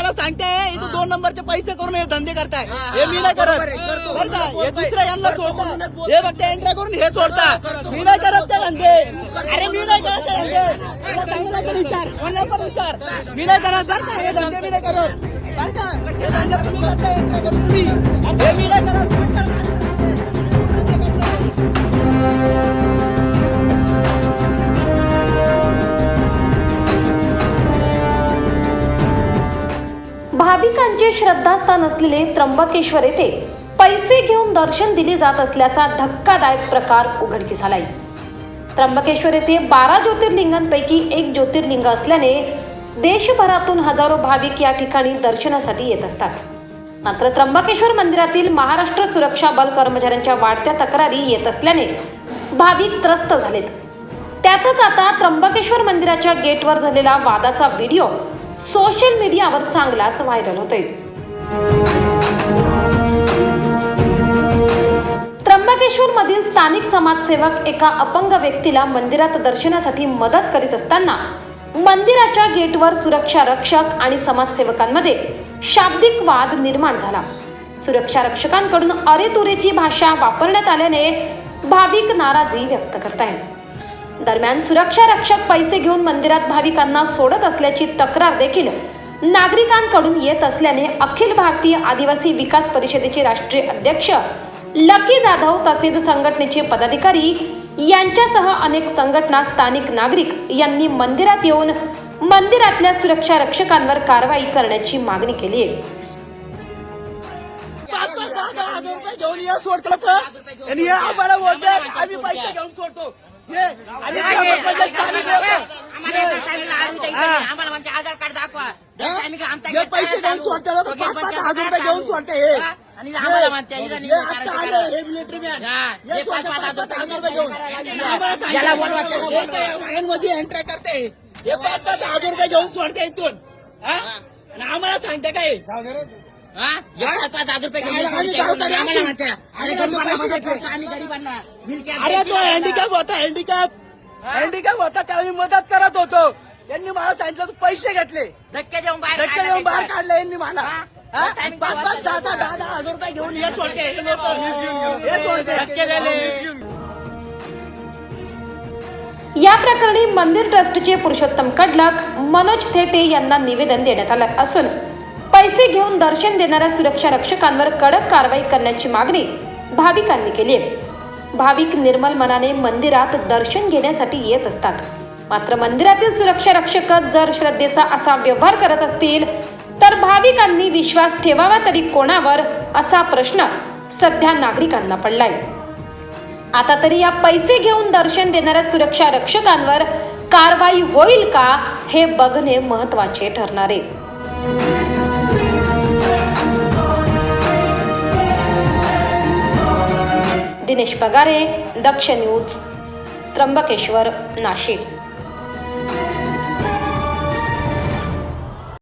हे मला सांगताय इथं दोन नंबरचे पैसे करून हे धंदे करताय. हे मी नाही करत. बरं का? हे दुसऱ्या यांना सोडता. हे फक्त एंट्री करून हे सोडता. मी नाही करत ते धंदे. अरे मी नाही करत ते धंदे. विचार. कोणाला पण विचार. मी नाही करत. बरं का? हे धंदे मी नाही करत. बरं का? हे धंदे तुम्ही करून तुम्ही. हे मी नाही करत. भाविकांचे श्रद्धास्थान असलेले त्र्यंबकेश्वर येथे पैसे घेऊन दर्शन दिले जात असल्याचा धक्कादायक प्रकार उघडकीस आलाय. त्र्यंबकेश्वर येथे बारा ज्योतिर्लिंगांपैकी एक ज्योतिर्लिंग असल्याने देशभरातून हजारो भाविक या ठिकाणी दर्शनासाठी येत असतात. मात्र त्र्यंबकेश्वर मंदिरातील महाराष्ट्र सुरक्षा बल कर्मचाऱ्यांच्या वाढत्या तक्रारी येत असल्याने भाविक त्रस्त झालेत. त्यातच आता त्र्यंबकेश्वर मंदिराच्या गेटवर झालेला वादाचा व्हिडिओ सोशल मीडियावर चांगलाच व्हायरल होतोय. त्र्यंबकेश्वर मधील स्थानिक समाजसेवक एका अपंग व्यक्तीला मंदिरात दर्शनासाठी मदत करीत असताना मंदिराच्या गेटवर सुरक्षा रक्षक आणि समाजसेवकांमध्ये शाब्दिक वाद निर्माण झाला. सुरक्षा रक्षकांकडून अरेतुरेची भाषा वापरण्यात आल्याने भाविक नाराजी व्यक्त करतायत. दरम्यान सुरक्षा रक्षक पैसे घेऊन मंदिरात भाविकांना सोडत असल्याची तक्रार देखील नागरिकांकडून येत असल्याने अखिल भारतीय आदिवासी विकास परिषदेचे राष्ट्रीय अध्यक्ष लकी जाधव तसेच संघटनेचे पदाधिकारी यांच्यासह अनेक संघटना स्थानिक नागरिक यांनी मंदिरात येऊन मंदिरातल्या सुरक्षा रक्षकांवर कारवाई करण्याची मागणी केली आहे. घेऊन या सोडतो आम्ही पैसे घेऊन सोडतो. हे. आम्हाला म्हणते आधार कार्ड दाखवा. हे? पैसे घेऊन सोडते लोकं. पाच पाच हजार रुपये घेऊन सोडते हे. आणि आम्हाला म्हणते हे इथं आता आले हे मिलिटरी मॅन हा, सोडते पाच- पाच पाच पाच हजार हजार रुपये घेऊन रुपये आम्हाला सांगते, याला बोलवा, त्याला काय वाहनमध्ये एंट्री करते. हे पाच पाच हजार रुपये घेऊन सोडते इथून. हा? आणि आम्हाला सांगते काय? पाच- हजार रुपये आम्हाला. म्हणते अरे त्यांना गरीबांना पैसे मदत देतो. करतो, आम्ही गरीबांना wheelchair अरे द्यायची तो. हँडिकॅप होता हँडिकॅप हँडिकॅप होता त्याला मी मदत करत होतो यांनी मला सांगितलं तू पैसे घेतले धक्के देऊन बाहेर धक्के देऊन बाहेर काढायचं. काढले यांनी मला हा? हा? पाच पाच सहा सहा दहा दहा हजार रुपये घेऊन हे सोडते हे लोकं. हे सोडते दिले. या प्रकरणी मंदिर ट्रस्टचे पुरुषोत्तम कडलक मनोज थेटे यांना निवेदन देण्यात आलं असून पैसे घेऊन दर्शन देणाऱ्या सुरक्षा रक्षकांवर कडक कारवाई करण्याची मागणी भाविकांनी केली आहे. भाविक निर्मल मनाने मंदिरात दर्शन घेण्यासाठी येत असतात. मात्र मंदिरातील सुरक्षा रक्षक जर श्रद्धेचा असा व्यवहार करत असतील तर भाविकांनी विश्वास ठेवावा तरी कोणावर असा प्रश्न सध्या नागरिकांना पडलाय. आता तरी या पैसे घेऊन दर्शन देणाऱ्या सुरक्षा रक्षकांवर कारवाई होईल का हे बघणे महत्त्वाचे ठरणार आहे. दिनेश पगारे दक्ष न्यूज त्र्यंबकेश्वर नाशिक.